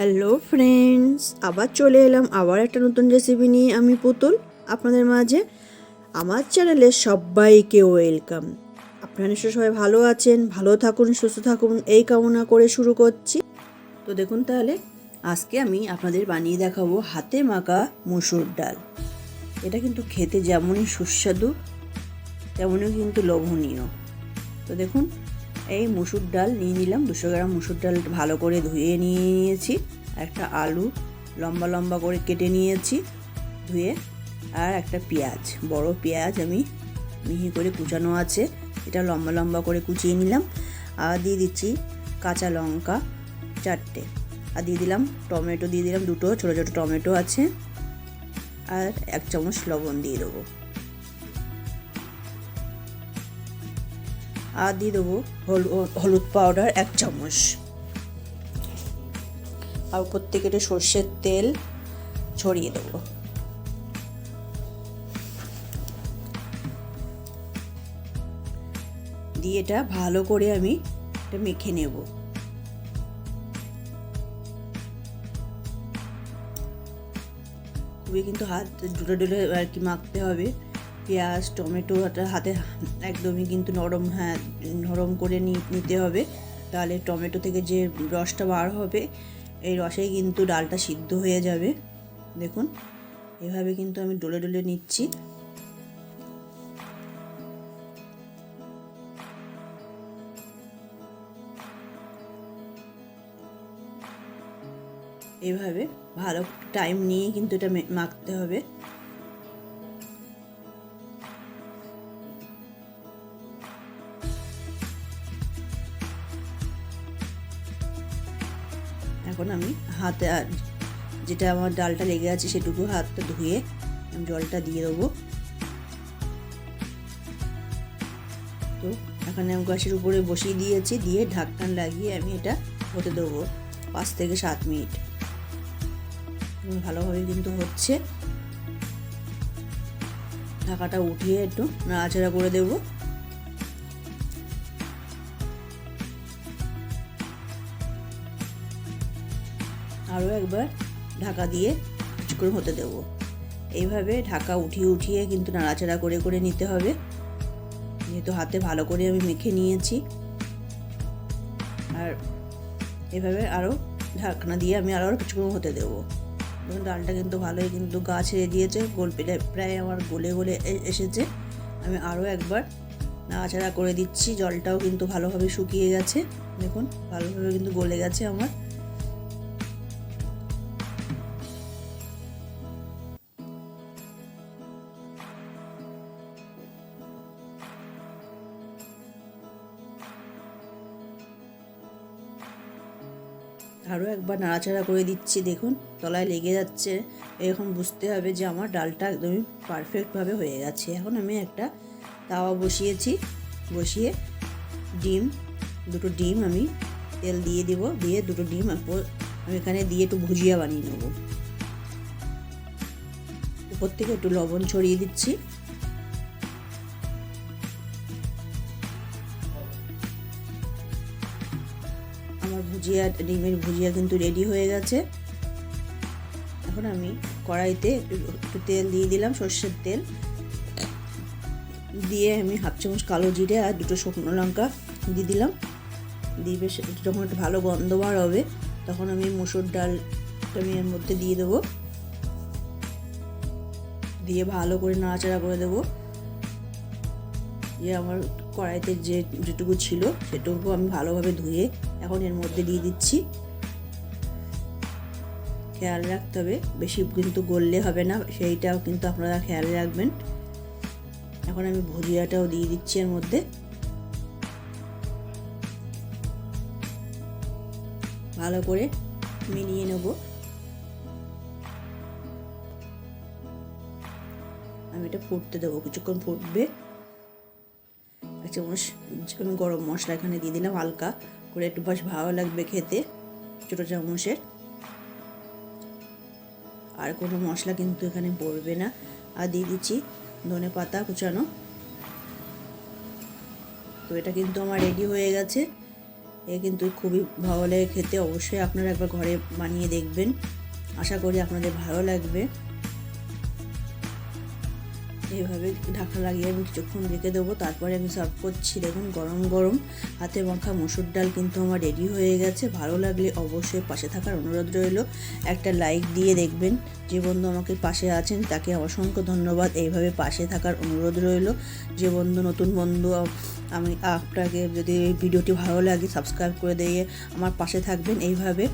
Hello friends আবার চলে এলাম আবার একটা নতুন রেসিপি নিয়ে। আমি পুতুল, আপনাদের মাঝে। আমার চ্যানেলে সবাইকে ওয়েলকাম আপনারা নিশ্চয়ই সবাই ভালো আছেন, ভালো থাকুন, সুস্থ থাকুন, এই কামনা করে শুরু করছি। তো দেখুন তাহলে, আজকে আমি আপনাদের বানিয়ে দেখাবো হাতে মাখা মুসুর ডাল। এটা কিন্তু খেতে যেমনই সুস্বাদু, তেমনই কিন্তু লোভনীয়। তো দেখুন এই মুসুর ডাল নিয়ে নিলাম। দুশো গ্রাম মুসুর ডাল ভালো করে ধুয়ে নিয়ে নিয়েছি। একটা আলু লম্বা লম্বা করে কেটে নিয়েছি ধুয়ে। আর একটা পেঁয়াজ, বড় পেঁয়াজ আমি মিহি করে কুচানো আছে। এটা লম্বা লম্বা করে কুচিয়ে নিলাম। আর দিয়ে দিচ্ছি কাঁচা লঙ্কা চারটে। আর দিয়ে দিলাম টমেটো, দিয়ে দিলাম দুটো। ছোটো ছোটো টমেটো আছে। আর এক চামচ লবণ দিয়ে দেবো। আর দিয়ে দেবো হলুদ পাউডার এক চামচ। আর উপর থেকে একটু সর্ষের তেল ছড়িয়ে দেবো। দিয়ে এটা ভালো করে আমি এটা মেখে নেব। খুবই কিন্তু হাত ডুলে ডুলে আর কি মাখতে হবে। পেঁয়াজ, টমেটো হাতে একদমই কিন্তু নরম হ্যাঁ নরম করে নিতে হবে। তাহলে টমেটো থেকে যে রসটা বার হবে, এই রসেই কিন্তু ডালটা সিদ্ধ হয়ে যাবে। দেখুন, এভাবে কিন্তু আমি ডলে ডলে নিচ্ছি। এভাবে ভালো টাইম নিয়ে কিন্তু এটা মাখতে হবে। এখন আমি হাতে যেটা আমার ডালটা লেগে আছে সেটুকু হাতটা ধুয়ে আমি জলটা দিয়ে দেবো। তো এখানে আমি গ্যাসের উপরে বসিয়ে দিয়েছি, দিয়ে ঢাকনান লাগিয়ে আমি এটা হতে দেবো পাঁচ থেকে সাত মিনিট। ভালোভাবে কিন্তু হচ্ছে। ঢাকাটা উঠিয়ে একটু নাড়াচাড়া করে দেবো। আরও একবার ঢাকা দিয়ে কিছুক্ষণ হতে দেব। এইভাবে ঢাকা উঠিয়ে উঠিয়ে কিন্তু নাড়াচাড়া করে করে নিতে হবে। যেহেতু হাতে ভালো করে আমি মেখে নিয়েছি। আর এভাবে আরও ঢাকনা দিয়ে আমি আরও কিছুক্ষণ হতে দেবো। দেখুন ডালটা কিন্তু ভালোই কিন্তু গা ছেড়ে দিয়েছে। গোল প্রায় আমার গলে গলে এসেছে। আমি আরও একবার নাড়াচাড়া করে দিচ্ছি। জলটাও কিন্তু ভালোভাবে শুকিয়ে গেছে। দেখুন, ভালোভাবে কিন্তু গলে গেছে আমার। আরও একবার নাড়াচাড়া করে দিচ্ছি, দেখুন, তলায় লেগে যাচ্ছে। এখন বুঝতে হবে যে আমার ডালটা একদমই পারফেক্টভাবে হয়ে গেছে। এখন আমি একটা তাওয়া বসিয়েছি, বসিয়ে ডিম, দুটো ডিম আমি তেল দিয়ে দেব, দিয়ে দুটো ডিম আমি এখানে দিয়ে একটু ভুজিয়া বানিয়ে নেব। উপর থেকে একটু লবণ ছড়িয়ে দিচ্ছি। আমার ভুজিয়া, ডিমের ভুজিয়া কিন্তু রেডি হয়ে গেছে। এখন আমি কড়াইতে একটু তেল দিয়ে দিলাম, সর্ষের তেল। দিয়ে আমি হাফ চামচ কালো জিরে আর দুটো শুকনো লঙ্কা দিয়ে দিলাম। দিয়ে বেশ, যখন একটু ভালো গন্ধ বার হবে, তখন আমি মুসুর ডালটা আমি এর মধ্যে দিয়ে দেবো। দিয়ে ভালো করে নাড়াচাড়া করে দেবো। যে আমার কড়াইতে যে যেটুকু ছিল সেটুকু আমি ভালোভাবে ধুয়ে এখন এর মধ্যে দিয়ে দিচ্ছি। খেয়াল রাখতে হবে, বেশি কিন্তু গললে হবে না, সেইটাও কিন্তু আপনারা খেয়াল রাখবেন। এখন আমি ভুজিয়াটাও দিয়ে দিচ্ছি এর মধ্যে। ভালো করে মিলিয়ে নেব। আমি এটা ফুটতে দেবো, কিছুক্ষণ ফুটবে। এক চামচ গরম মশলা এখানে দিয়ে দিলাম হালকা করে একটু বেশ ভালো লাগবে খেতে, ছোটো চামচের। আর কোনো মশলা কিন্তু এখানে পড়বে না। আর দিয়ে দিচ্ছি ধনে পাতা কুচানো। তো এটা কিন্তু আমার রেডি হয়ে গেছে। এ কিন্তু খুবই ভালো লাগে খেতে। অবশ্যই আপনারা একবার ঘরে বানিয়ে দেখবেন। আশা করি আপনাদের ভালো লাগবে। এইভাবে ঢাকা লাগিয়ে আমি কিছুক্ষণ রেখে দেবো। তারপরে আমি সার্ভ করছি। দেখুন, গরম গরম। হাতে মাখা মসুর ডাল কিন্তু আমার রেডি হয়ে গেছে। ভালো লাগলে অবশ্যই পাশে থাকার অনুরোধ রইল। একটা লাইক দিয়ে দেখবেন। যে বন্ধু আমাকে পাশে আছেন, তাকে অসংখ্য ধন্যবাদ। এইভাবে পাশে থাকার অনুরোধ রইল। যে বন্ধু, নতুন বন্ধু, আমি আপনাকে যদি ভিডিওটি ভালো লাগে সাবস্ক্রাইব করে দিয়ে আমার পাশে থাকবেন। এইভাবে